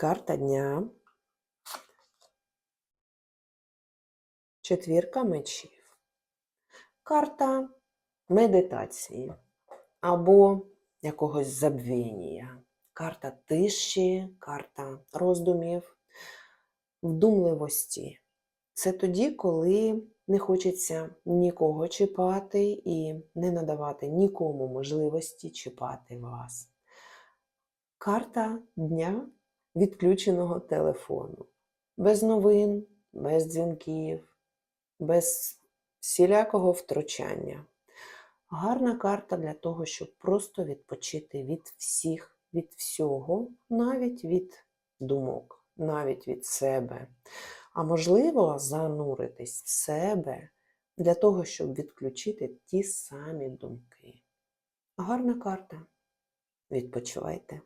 Карта дня. Четвірка мечів. Карта медитації або якогось забвіння. Карта тиші, карта роздумів, вдумливості. Це тоді, коли не хочеться нікого чіпати і не надавати нікому можливості чіпати вас. Карта дня відключеного телефону. Без новин, без дзвінків, без всілякого втручання. Гарна карта для того, щоб просто відпочити від всіх, від всього, навіть від думок, навіть від себе. А можливо, зануритись в себе для того, щоб відключити ті самі думки. Гарна карта. Відпочивайте.